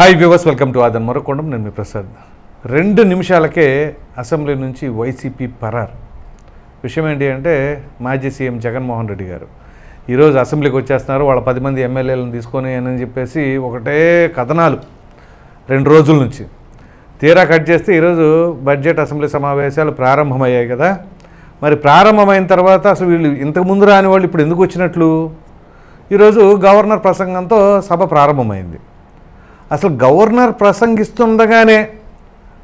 Hi viewers welcome to ఆదన్ మరొకొండం నేను మీ ప్రసాద్. రెండు నిమిషాలకే అసెంబ్లీ నుంచి వైసీపీ పరార్. విషయం ఏంటి అంటే మాజీ సీఎం జగన్మోహన్ రెడ్డి గారు. ఈరోజు అసెంబ్లీకి వచ్చేస్తున్నారు. వాళ్ళ పది మంది ఎమ్మెల్యేలను తీసుకొని అని చెప్పేసి ఒకటే కథనాలు. రెండు రోజుల నుంచి. తీరా కట్ చేస్తే ఈరోజు బడ్జెట్ అసెంబ్లీ సమావేశాలు ప్రారంభమయ్యాయి కదా. మరి ప్రారంభమైన తర్వాత అసలు వీళ్ళు ఇంతకుముందు రాని వాళ్ళు ఇప్పుడు ఎందుకు వచ్చినట్లు? ఈరోజు గవర్నర్ ప్రసంగంతో సభ ప్రారంభమైంది. అసలు గవర్నర్ ప్రసంగిస్తుండగానే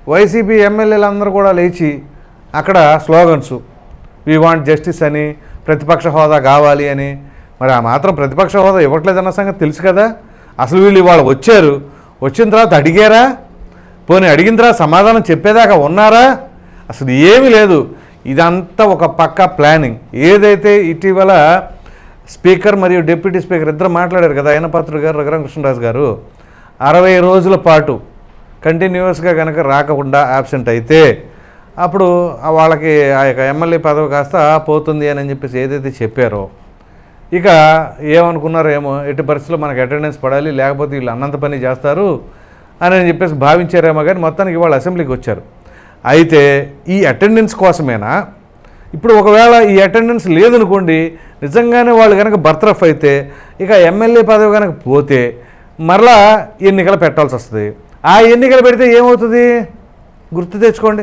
వైసీపీ ఎమ్మెల్యేలందరూ కూడా లేచి అక్కడ స్లోగన్స్ వీ వాంట్ జస్టిస్ అని ప్రతిపక్ష హోదా కావాలి అని. మరి ఆ మాత్రం ప్రతిపక్ష హోదా ఇవ్వట్లేదన్న సంగతి తెలుసు కదా. అసలు వీళ్ళు ఇవాళ వచ్చారు. వచ్చిన తర్వాత అడిగారా? పోనీ అడిగిన తర్వాత సమాధానం చెప్పేదాకా ఉన్నారా? అసలు ఏమీ లేదు. ఇదంతా ఒక పక్క ప్లానింగ్. ఏదైతే ఇటీవల స్పీకర్ మరియు డిప్యూటీ స్పీకర్ ఇద్దరు మాట్లాడారు కదా అయినపాత్రుడు గారు రఘురామకృష్ణరాజు గారు. అరవై రోజుల పాటు కంటిన్యూస్గా కనుక రాకుండా యాబ్సెంట్ అయితే అప్పుడు వాళ్ళకి ఆ యొక్క ఎమ్మెల్యే పదవి కాస్త పోతుంది అని చెప్పేసి ఏదైతే చెప్పారో ఇక ఏమనుకున్నారో ఏమో ఎట్టి పరిస్థితుల్లో మనకు అటెండెన్స్ పడాలి లేకపోతే వీళ్ళు అన్నంత పని చేస్తారు అని చెప్పేసి భావించారేమో కానీ మొత్తానికి వాళ్ళు అసెంబ్లీకి వచ్చారు. అయితే ఈ అటెండెన్స్ కోసమేనా? ఇప్పుడు ఒకవేళ ఈ అటెండెన్స్ లేదనుకోండి నిజంగానే వాళ్ళు కనుక బర్తరఫ్ అయితే ఇక ఎమ్మెల్యే పదవి కనుక పోతే మరలా ఎన్నికలు పెట్టాల్సి వస్తుంది. ఆ ఎన్నికలు పెడితే ఏమవుతుంది? గుర్తు తెచ్చుకోండి.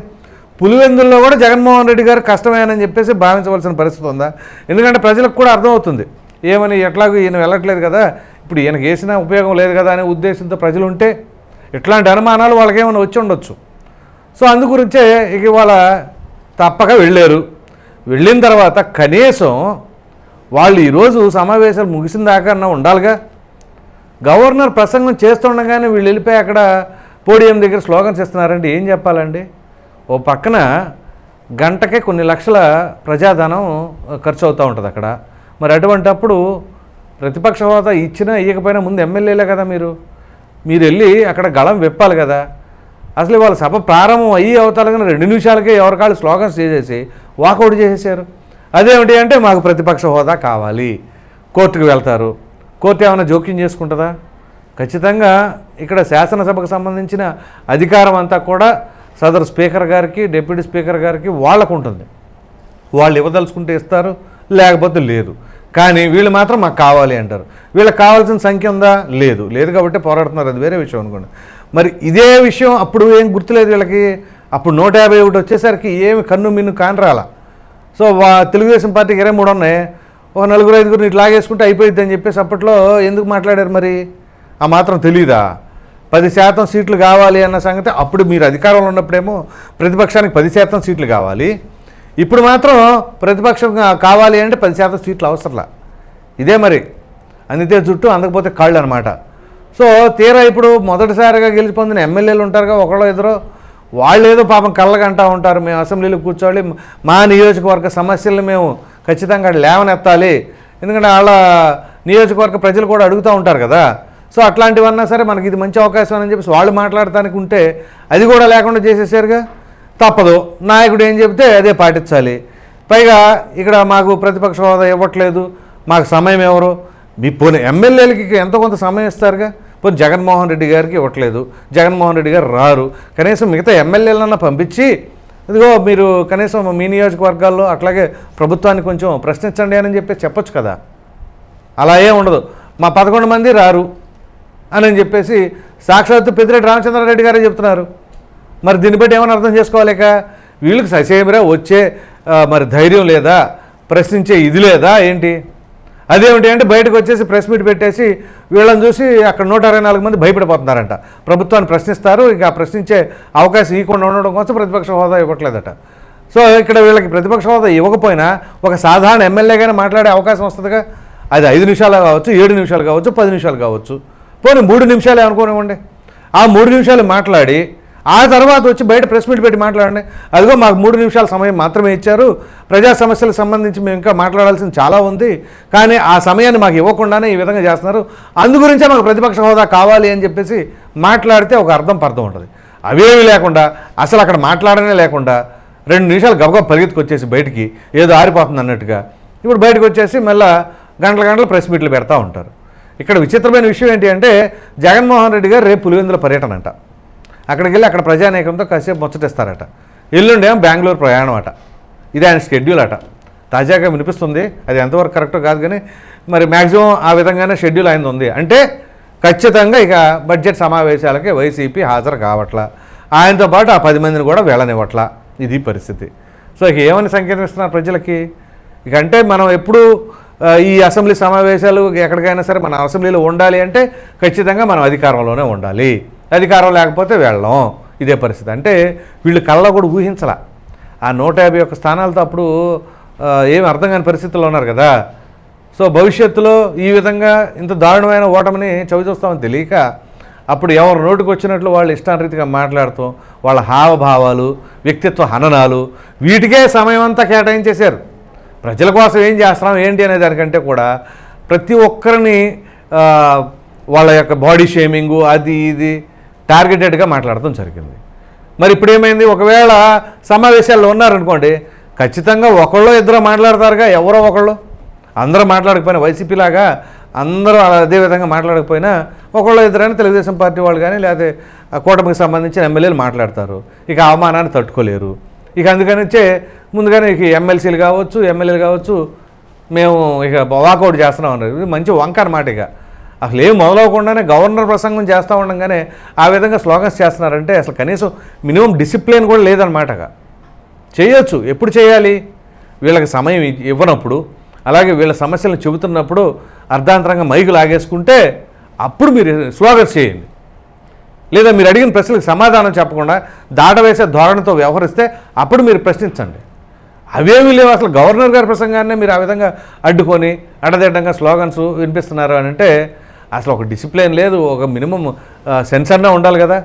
పులివెందుల్లో కూడా జగన్మోహన్ రెడ్డి గారు కష్టమేనని చెప్పేసి భావించవలసిన పరిస్థితి ఉందా? ఎందుకంటే ప్రజలకు కూడా అర్థమవుతుంది. ఏమని ఎట్లాగో ఈయన వెళ్ళట్లేదు కదా? ఇప్పుడు ఈయనకి వేసిన ఉపయోగం లేదు కదా అనే ఉద్దేశంతో ప్రజలు ఉంటే ఇట్లాంటి అనుమానాలు వాళ్ళకేమైనా వచ్చి ఉండొచ్చు. సో అందు గురించే ఇక ఇవాళ తప్పక వెళ్ళారు. వెళ్ళిన తర్వాత కనీసం వాళ్ళు ఈరోజు సమావేశాలు ముగిసిన దాకా అన్న ఉండాలిగా. గవర్నర్ ప్రసంగం చేస్తుండగానే వీళ్ళు వెళ్ళిపోయి అక్కడ పోడియం దగ్గర స్లోగన్స్ ఇస్తున్నారండి. ఏం చెప్పాలండి? ఓ పక్కన గంటకే కొన్ని లక్షల ప్రజాధనం ఖర్చు అవుతూ ఉంటుంది అక్కడ. మరి అటువంటప్పుడు ప్రతిపక్ష హోదా ఇచ్చినా ఇవ్వకపోయినా ముందు ఎమ్మెల్యేలే కదా మీరు. మీరు వెళ్ళి అక్కడ గళం విప్పాలి కదా. అసలు వాళ్ళ సభ ప్రారంభం అయ్యి అవుతారు కానీ రెండు నిమిషాలకే ఎవరికాళ్ళు స్లోగన్స్ చేసేసి వాకౌట్ చేసేసారు అదేమిటి అంటే మాకు ప్రతిపక్ష హోదా కావాలి. కోర్టుకు వెళ్తారు. కోర్టు ఏమైనా జోక్యం చేసుకుంటుందా? ఖచ్చితంగా ఇక్కడ శాసనసభకు సంబంధించిన అధికారం అంతా కూడా సదరు స్పీకర్ గారికి డిప్యూటీ స్పీకర్ గారికి వాళ్ళకు ఉంటుంది వాళ్ళు ఇవ్వదలుచుకుంటే ఇస్తారు లేకపోతే లేదు. కానీ వీళ్ళు మాత్రం మాకు కావాలి అంటారు. వీళ్ళకి కావాల్సిన సంఖ్య ఉందా? లేదు. లేదు కాబట్టి పోరాడుతున్నారు. అది వేరే విషయం అనుకోండి. మరి ఇదే విషయం అప్పుడు ఏం గుర్తులేదు వీళ్ళకి? అప్పుడు నూట యాభై ఒకటి వచ్చేసరికి ఏమి కన్ను మిన్ను కానరాల? సో వా తెలుగుదేశం పార్టీకి ఇరవై మూడు ఉన్నాయి. ఒక నలుగురు ఐదుగురు ఇట్లా లాగేసుకుంటే అయిపోయింది అని చెప్పేసి అప్పట్లో ఎందుకు మాట్లాడారు మరి? ఆ మాత్రం తెలీదా? పది శాతం సీట్లు కావాలి అన్న సంగతి అప్పుడు మీరు అధికారంలో ఉన్నప్పుడేమో ప్రతిపక్షానికి పది శాతం సీట్లు కావాలి. ఇప్పుడు మాత్రం ప్రతిపక్షం కావాలి అంటే పది శాతం సీట్లు అవసరంలా. ఇదే మరి. అందితే జుట్టు అందకపోతే కాళ్ళు అనమాట సో తీరా ఇప్పుడు మొదటిసారిగా గెలిచి పొందిన ఎమ్మెల్యేలు ఉంటారుగా ఒకళ్ళో ఇద్దరు వాళ్ళు ఏదో పాపం కళ్ళగంటా ఉంటారు. మేము అసెంబ్లీలో కూర్చోవాలి. మా నియోజకవర్గ సమస్యలను మేము ఖచ్చితంగా లేవనెత్తాలి. ఎందుకంటే వాళ్ళ నియోజకవర్గ ప్రజలు కూడా అడుగుతూ ఉంటారు కదా. సో అట్లాంటివన్నా సరే మనకి ఇది మంచి అవకాశం అని చెప్పేసి వాళ్ళు మాట్లాడటానికి ఉంటే అది కూడా లేకుండా చేసేసారుగా? తప్పదు. నాయకుడు ఏం చెబితే అదే పాటించాలి. పైగా ఇక్కడ మాకు ప్రతిపక్ష హోదా ఇవ్వట్లేదు. మాకు సమయం ఎవరు? మీ పోనీ ఎమ్మెల్యేలకి ఎంతో కొంత సమయం ఇస్తారుగా? పోనీ జగన్మోహన్ రెడ్డి గారికి ఇవ్వట్లేదు. జగన్మోహన్ రెడ్డి గారు రారు. కనీసం మిగతా ఎమ్మెల్యేలన్నా పంపించి ఇదిగో మీరు కనీసం మీ నియోజకవర్గాల్లో అట్లాగే ప్రభుత్వాన్ని కొంచెం ప్రశ్నించండి అని చెప్పి చెప్పొచ్చు కదా. అలా ఏం ఉండదు. మా పదకొండు మంది రారు అని చెప్పేసి సాక్షాత్తు పెద్దిరెడ్డి రామచంద్రారెడ్డి గారే చెప్తున్నారు. మరి దీన్ని బట్టి ఏమైనా అర్థం చేసుకోవాలేక? వీళ్ళకి ససేమిరా వచ్చే మరి ధైర్యం లేదా? ప్రశ్నించే ఇది లేదా ఏంటి? అదేమిటి అంటే బయటకు వచ్చేసి ప్రెస్ మీట్ పెట్టేసి వీళ్ళని చూసి అక్కడ నూట అరవై నాలుగు మంది భయపడిపోతున్నారంట. ప్రభుత్వాన్ని ప్రశ్నిస్తారు ఇక ప్రశ్నించే అవకాశం ఇవ్వకుండా ఉండడం కోసం ప్రతిపక్ష హోదా ఇవ్వట్లేదట. సో ఇక్కడ వీళ్ళకి ప్రతిపక్ష హోదా ఇవ్వకపోయినా ఒక సాధారణ ఎమ్మెల్యేగానే మాట్లాడే అవకాశం వస్తుందిగా? అది ఐదు నిమిషాలు కావచ్చు ఏడు నిమిషాలు కావచ్చు పది నిమిషాలు కావచ్చు. పోనీ మూడు నిమిషాలే అనుకోనివ్వండి. ఆ మూడు నిమిషాలు మాట్లాడి ఆ తర్వాత వచ్చి బయట ప్రెస్ మీట్ పెట్టి మాట్లాడండి. అదిగో మాకు మూడు నిమిషాల సమయం మాత్రమే ఇచ్చారు. ప్రజా సమస్యలకు సంబంధించి మేము ఇంకా మాట్లాడాల్సింది చాలా ఉంది. కానీ ఆ సమయాన్ని మాకు ఇవ్వకుండానే ఈ విధంగా చేస్తున్నారు. అందు గురించే మాకు ప్రతిపక్ష హోదా కావాలి అని చెప్పేసి మాట్లాడితే ఒక అర్థం పర్థం ఉంటుంది. అవేమీ లేకుండా అసలు అక్కడ మాట్లాడనే లేకుండా రెండు నిమిషాలు గబగబ పరిగెత్తుకొచ్చేసి బయటికి ఏదో ఆరిపోతుంది అన్నట్టుగా ఇప్పుడు బయటకు వచ్చేసి మళ్ళీ గంటల గంటలు ప్రెస్ మీట్లు పెడతా ఉంటారు. ఇక్కడ విచిత్రమైన విషయం ఏంటి అంటే జగన్మోహన్ రెడ్డి గారు రేపు పులివెందుల పర్యటన అంట. అక్కడికి వెళ్ళి అక్కడ ప్రజానేకంతో కాసేపు ముచ్చటిస్తారట. ఎల్లుండేమో బెంగళూరు ప్రయాణం అట. ఇది ఆయన షెడ్యూల్ అట. తాజాగా వినిపిస్తుంది. అది ఎంతవరకు కరెక్టో కాదు కానీ మరి మ్యాక్సిమం ఆ విధంగానే షెడ్యూల్ అయింది ఉంది. అంటే ఖచ్చితంగా ఇక బడ్జెట్ సమావేశాలకి వైసీపీ హాజరు కావట్లా. ఆయనతో పాటు ఆ పది మందిని కూడా వెళ్ళనివ్వట్లా. ఇది పరిస్థితి. సో ఇక ఏమని సంకేతం ఇస్తున్నారు ప్రజలకి? ఇక అంటే మనం ఎప్పుడు ఈ అసెంబ్లీ సమావేశాలు ఎక్కడికైనా సరే మన అసెంబ్లీలో ఉండాలి అంటే ఖచ్చితంగా మనం అధికారంలోనే ఉండాలి. అధికారం లేకపోతే వెళ్ళం. ఇదే పరిస్థితి. అంటే వీళ్ళు కళ్ళ కూడా ఊహించలా. ఆ నూట యాభై ఒక్క స్థానాలతో అప్పుడు ఏమి అర్థం కాని పరిస్థితుల్లో ఉన్నారు కదా. సో భవిష్యత్తులో ఈ విధంగా ఇంత దారుణమైన ఓటమిని చవి చూస్తామని తెలియక అప్పుడు ఎవరు నోటికి వచ్చినట్లు వాళ్ళు ఇష్టారీతిగా మాట్లాడుతూ వాళ్ళ హావభావాలు వ్యక్తిత్వ హననాలు వీటికే సమయం అంతా కేటాయించేశారు. ప్రజల కోసం ఏం చేస్తున్నాం ఏంటి అనే దానికంటే కూడా ప్రతి ఒక్కరిని వాళ్ళ యొక్క బాడీ షేమింగు అది ఇది టార్గెటెడ్గా మాట్లాడటం జరిగింది. మరి ఇప్పుడు ఏమైంది ఒకవేళ సమావేశాల్లో ఉన్నారనుకోండి ఖచ్చితంగా ఒకళ్ళో ఇద్దరు మాట్లాడతారుగా. ఎవరో ఒకళ్ళు? అందరూ మాట్లాడకపోయినా వైసీపీ లాగా అందరూ అదే విధంగా మాట్లాడకపోయినా ఒకళ్ళు ఇద్దరైనా తెలుగుదేశం పార్టీ వాళ్ళు కానీ లేకపోతే కూటమికి సంబంధించిన ఎమ్మెల్యేలు మాట్లాడతారు. ఇక అవమానాన్ని తట్టుకోలేరు. ఇక అందుకనిచ్చే ముందుగానే ఇక ఎమ్మెల్సీలు కావచ్చు ఎమ్మెల్యేలు కావచ్చు మేము ఇక వాకౌట్ చేస్తున్నాం అన్నారు. ఇది మంచి వంక అన్నమాట ఇక. అసలు ఏం మొదలవకుండానే గవర్నర్ ప్రసంగం చేస్తూ ఉండగానే ఆ విధంగా స్లోగన్స్ చేస్తున్నారంటే అసలు కనీసం మినిమం డిసిప్లిన్ కూడా లేదనమాటగా చేయొచ్చు. ఎప్పుడు చేయాలి? వీళ్ళకి సమయం ఇవ్వనప్పుడు అలాగే వీళ్ళ సమస్యలను చెబుతున్నప్పుడు అర్ధాంతరంగా మైకు లాగేసుకుంటే అప్పుడు మీరు స్లోగన్స్ చేయండి. లేదా మీరు అడిగిన ప్రశ్నలకు సమాధానం చెప్పకుండా దాటవేసే ధోరణితో వ్యవహరిస్తే అప్పుడు మీరు ప్రశ్నించండి. అవేమీ లేవు అసలు గవర్నర్ గారి ప్రసంగాన్నే మీరు ఆ విధంగా అడ్డుకొని అడదిడ్డంగా స్లోగన్స్ వినిపిస్తున్నారు అని అంటే అసలు ఒక డిసిప్లిన్ లేదు ఒక మినిమం సెన్స్ అన్నా ఉండాలి కదా.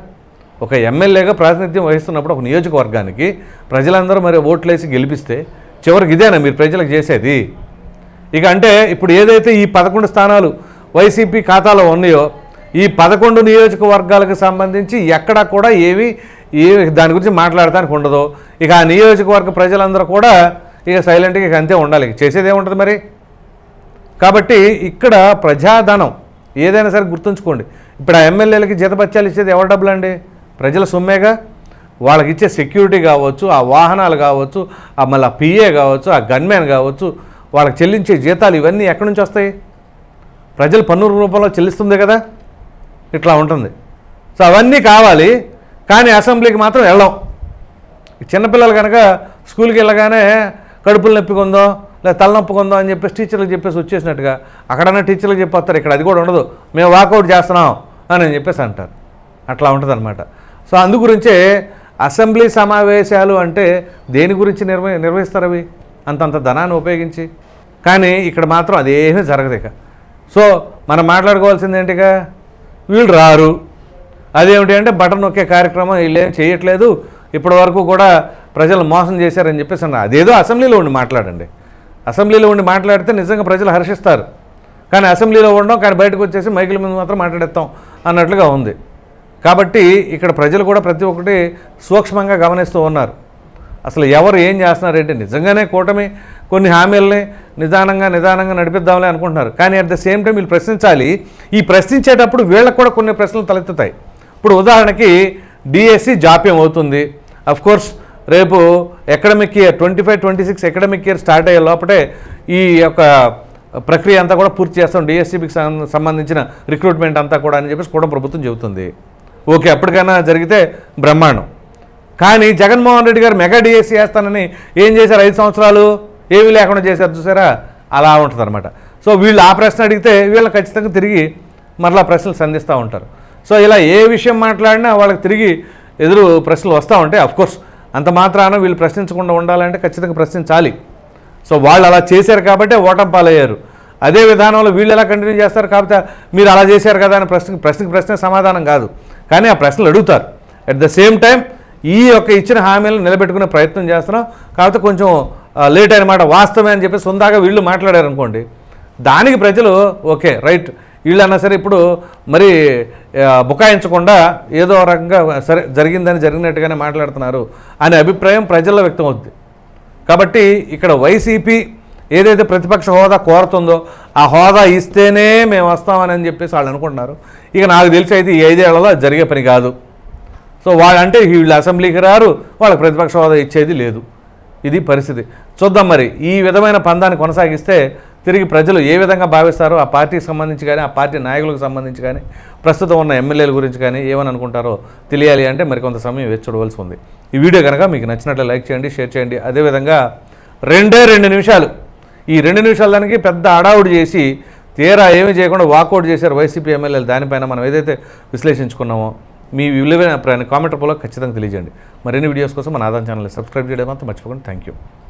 ఒక ఎమ్మెల్యేగా ప్రాతినిధ్యం వహిస్తున్నప్పుడు ఒక నియోజకవర్గానికి ప్రజలందరూ మరి ఓట్లేసి గెలిపిస్తే చివరికి ఇదేనా మీరు ప్రజలకు చేసేది? ఇక అంటే ఇప్పుడు ఏదైతే ఈ పదకొండు స్థానాలు వైసీపీ ఖాతాలో ఉన్నాయో ఈ పదకొండు నియోజకవర్గాలకు సంబంధించి ఎక్కడా కూడా ఏవి ఏ దాని గురించి మాట్లాడటానికి ఉండదు. ఇక ఆ నియోజకవర్గ ప్రజలందరూ కూడా ఇక సైలెంట్గా ఇక అంతే ఉండాలి. చేసేది ఏముంటుంది మరి? కాబట్టి ఇక్కడ ప్రజాధనం ఏదైనా సరే గుర్తుంచుకోండి. ఇప్పుడు ఆ ఎమ్మెల్యేలకి జీతపత్యాలు ఇచ్చేది ఎవరి డబ్బులు అండి ప్రజల సొమ్మేగా? వాళ్ళకి ఇచ్చే సెక్యూరిటీ కావచ్చు ఆ వాహనాలు కావచ్చు ఆ మళ్ళీ ఆ పిఏ కావచ్చు ఆ గన్మ్యాన్ కావచ్చు వాళ్ళకి చెల్లించే జీతాలు ఇవన్నీ ఎక్కడి నుంచి వస్తాయి? ప్రజలు పన్ను రూపంలో చెల్లిస్తుంది కదా? ఇట్లా ఉంటుంది. సో అవన్నీ కావాలి కానీ అసెంబ్లీకి మాత్రం వెళ్ళాం. చిన్నపిల్లలు కనుక స్కూల్కి వెళ్ళగానే కడుపులు నొప్పికుందో లేదా తలనొప్పి కొందాం అని చెప్పేసి టీచర్లకు చెప్పేసి వచ్చేసినట్టుగా అక్కడన్నా టీచర్లకు చెప్పొస్తారు ఇక్కడ అది కూడా ఉండదు. మేము వాకౌట్ చేస్తున్నాం అని చెప్పేసి అంటారు. అట్లా ఉంటుంది అనమాట సో అందు గురించే అసెంబ్లీ సమావేశాలు అంటే దేని గురించి నిర్వ నిర్వహిస్తారు అవి? అంతంత ధనాన్ని ఉపయోగించి. కానీ ఇక్కడ మాత్రం అదేమీ జరగదు ఇక. సో మనం మాట్లాడుకోవాల్సింది ఏంటిగా వీళ్ళు రారు. అదేమిటి అంటే బటన్ నొక్కే కార్యక్రమం వీళ్ళు ఏం చేయట్లేదు. ఇప్పటి వరకు కూడా ప్రజలు మోసం చేశారని చెప్పేసి అదేదో అసెంబ్లీలో ఉండి మాట్లాడండి. అసెంబ్లీలో ఉండి మాట్లాడితే నిజంగా ప్రజలు హర్షిస్తారు. కానీ అసెంబ్లీలో ఉండడం కానీ బయటకు వచ్చేసి మైకుల మీద మాత్రం మాట్లాడేస్తాం అన్నట్లుగా ఉంది. కాబట్టి ఇక్కడ ప్రజలు కూడా ప్రతి ఒక్కటి సూక్ష్మంగా గమనిస్తూ ఉన్నారు. అసలు ఎవరు ఏం చేస్తున్నారంటే? నిజంగానే కూటమి కొన్ని హామీలని నిదానంగా నిదానంగా నడిపిద్దాంలే అనుకుంటున్నారు. కానీ అట్ ద సేమ్ టైం వీళ్ళు ప్రశ్నించాలి. ఈ ప్రశ్నించేటప్పుడు వీళ్ళకు కూడా కొన్ని ప్రశ్నలు తలెత్తుతాయి. ఇప్పుడు ఉదాహరణకి డిఎస్సి జాప్యం అవుతుంది. అఫ్కోర్స్ రేపు academic year twenty five twenty six academic year start అయ్యే లోపటే ఈ యొక్క ప్రక్రియ అంతా కూడా పూర్తి చేస్తాం. డిఎస్సిబికి సంబంధించిన రిక్రూట్మెంట్ అంతా కూడా అని చెప్పేసి కూడా ప్రభుత్వం చెబుతుంది. ఓకే అప్పటికైనా జరిగితే బ్రహ్మాండం. కానీ జగన్మోహన్ రెడ్డి గారు మెగా డిఎస్సి వేస్తానని ఏం చేశారు? ఐదు సంవత్సరాలు ఏమీ లేకుండా చేశారు చూసారా? అలా ఉంటుంది అనమాట సో వీళ్ళు ఆ ప్రశ్న అడిగితే వీళ్ళని ఖచ్చితంగా తిరిగి మరలా ప్రశ్నలు సంధిస్తూ ఉంటారు. సో ఇలా ఏ విషయం మాట్లాడినా వాళ్ళకి తిరిగి ఎదురు ప్రశ్నలు వస్తూ ఉంటాయి. అఫ్కోర్స్ అంత మాత్రాన వీళ్ళు ప్రశ్నించకుండా ఉండాలంటే ఖచ్చితంగా ప్రశ్నించాలి. సో వాళ్ళు అలా చేశారు కాబట్టే ఓటం పాలయ్యారు. అదే విధానంలో వీళ్ళు ఎలా కంటిన్యూ చేస్తారు కాకపోతే మీరు అలా చేశారు కదా అని ప్రశ్న ప్రశ్నకి ప్రశ్న సమాధానం కాదు. కానీ ఆ ప్రశ్నలు అడుగుతారు. అట్ ద సేమ్ టైం ఈ యొక్క ఇచ్చిన హామీలను నిలబెట్టుకునే ప్రయత్నం చేస్తున్నాం. కాకపోతే కొంచెం లేట్ అనమాట వాస్తవమే అని చెప్పి సొందాగా వీళ్ళు మాట్లాడారు అనుకోండి దానికి ప్రజలు ఓకే రైట్. వీళ్ళు అన్నా సరే ఇప్పుడు మరి బుకాయించకుండా ఏదో రకంగా సరే జరిగిందని జరిగినట్టుగానే మాట్లాడుతున్నారు అనే అభిప్రాయం ప్రజల్లో వ్యక్తం అవుద్ది కాబట్టి ఇక్కడ వైసీపీ ఏదైతే ప్రతిపక్ష హోదా కోరుతుందో ఆ హోదా ఇస్తేనే మేము వస్తామని అని చెప్పేసి వాళ్ళు అనుకుంటున్నారు. ఇక నాకు తెలిసి అయితే ఈ ఐదేళ్ళలో జరిగే పని కాదు. సో వాళ్ళంటే వీళ్ళు అసెంబ్లీకి రారు వాళ్ళకి ప్రతిపక్ష హోదా ఇచ్చేది లేదు. ఇది పరిస్థితి. చూద్దాం మరి ఈ విధమైన పందాన్ని కొనసాగిస్తే తిరిగి ప్రజలు ఏ విధంగా భావిస్తారో ఆ పార్టీకి సంబంధించి కానీ ఆ పార్టీ నాయకులకు సంబంధించి కానీ ప్రస్తుతం ఉన్న ఎమ్మెల్యేల గురించి కానీ ఏమని అనుకుంటారో తెలియాలి అంటే మరికొంత సమయం వేచి చూడవలసి ఉంది. ఈ వీడియో కనుక మీకు నచ్చినట్లు లైక్ చేయండి షేర్ చేయండి. అదేవిధంగా రెండే రెండు నిమిషాలు. ఈ రెండు నిమిషాల దానికి పెద్ద అడావుడు చేసి తీరా ఏమీ చేయకుండా వాకౌట్ చేశారు వైసీపీ ఎమ్మెల్యేలు. దానిపైన మనం ఏదైతే విశ్లేషించుకున్నామో మీ విలువైన కామెంట్ రూపంలో ఖచ్చితంగా తెలియజేయండి. మరిన్ని వీడియోస్ కోసం మన ఆదాయం ఛానల్ సబ్స్క్రైబ్ చేయడం మాత్రం మర్చిపోకండి. Thank you